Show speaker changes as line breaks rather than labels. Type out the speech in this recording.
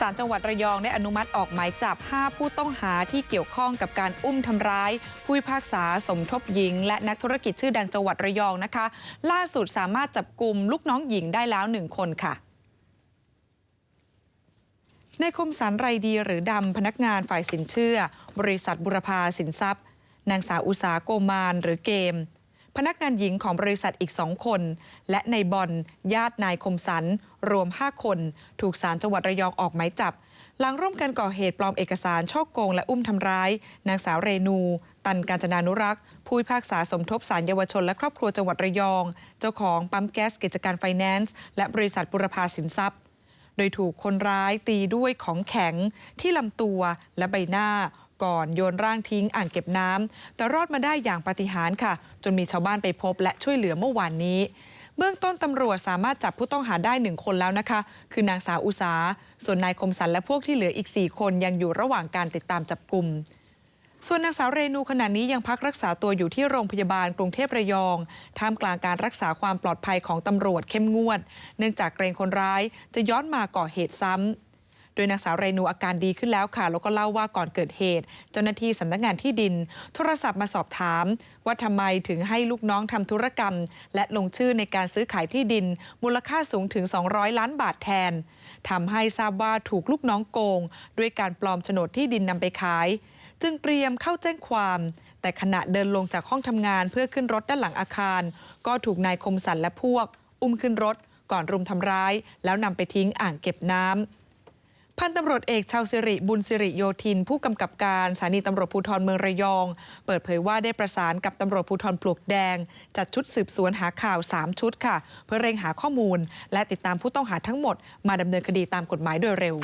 ศาลจังหวัดระยองได้อนุมัติออกหมายจับ 5 ผู้ต้องหาที่เกี่ยวข้องกับการอุ้มทำร้าย ผู้พิพากษาสมทบหญิง และนักธุรกิจชื่อดังจังหวัดระยองนะคะ ล่าสุดสามารถจับกลุ่มลูกน้องหญิงได้แล้วหนึ่งคนค่ะในคมสันไรดีหรือดำพนักงานฝ่ายสินเชื่อ บริษัทบุรพาสินทรัพย์ นางสาวอุสาโกมานหรือเกม พนักงานหญิงของบริษัทอีกสองคนและในบอลญาตินายคมสันรวม5คนถูกศาลจังหวัดระยองออกหมายจับหลังร่วมกันก่อเหตุปลอมเอกสารช่อโกงและอุ้มทำร้าย นางสาวเรนู ตันกาญจนานุรักษ์ ผู้พิพากษาสมทบสารเยาวชนและครอบครัวจังหวัดระยอง เจ้าของปั๊มแก๊สกิจการไฟแนนซ์ และบริษัทบุรพาสินทรัพย์ โดยถูกคนร้ายตีด้วยของแข็งที่ลำตัวและใบหน้า ก่อนโยนร่างทิ้งอ่างเก็บน้ำแต่รอดมาได้อย่างปาฏิหาริย์ค่ะ จนมีชาวบ้านไปพบและช่วยเหลือเมื่อวานนี้ เบื้องต้นตำรวจสามารถจับผู้ต้องหาได้หนึ่งคนแล้วนะคะ คือนางสาวอุสา ส่วนนายคมสันและพวกที่เหลืออีก 4 คนยังอยู่ระหว่างการติดตามจับกลุ่มส่วนนางสาวเรนูขณะนี้ยังพักรักษาตัวอยู่ที่โรงพยาบาลกรุงเทพระยอง ท่ามกลางการรักษาความปลอดภัยของตำรวจเข้มงวด เนื่องจากเกรงคนร้ายจะย้อนมาก่อเหตุซ้ำ โดยนางสาวเรนูอาการดีขึ้นแล้วค่ะ แล้วก็เล่าว่าก่อนเกิดเหตุ เจ้าหน้าที่สำนักงานที่ดิน โทรศัพท์มาสอบถาม ว่าทำไมถึงให้ลูกน้องทำธุรกรรม และลงชื่อในการซื้อขายที่ดิน มูลค่าสูงถึง 200 ล้านบาทแทนทำให้ทราบว่าถูกลูกน้องโกง ด้วยการปลอมโฉนดที่ดินนำไปขาย จึงเตรียมเข้าแจ้งความ แต่ขณะเดินลงจากห้องทำงานเพื่อขึ้นรถด้านหลังอาคาร ก็ถูกนายคมสันและพวก อุ้มขึ้นรถก่อนรุมทำร้าย แล้วนำไปทิ้งอ่างเก็บน้ำ พันตำรวจเอกชาวสิริบุญสิริโยธิน ผู้กำกับการสถานีตำรวจภูธรเมืองระยอง เปิดเผยว่าได้ประสานกับตำรวจภูธรปลวกแดง จัดชุดสืบสวนหาข่าว 3 ชุดค่ะ เพื่อเร่งหาข้อมูล และติดตามผู้ต้องหาทั้งหมด มาดำเนินคดีตามกฎหมายโดยเร็ว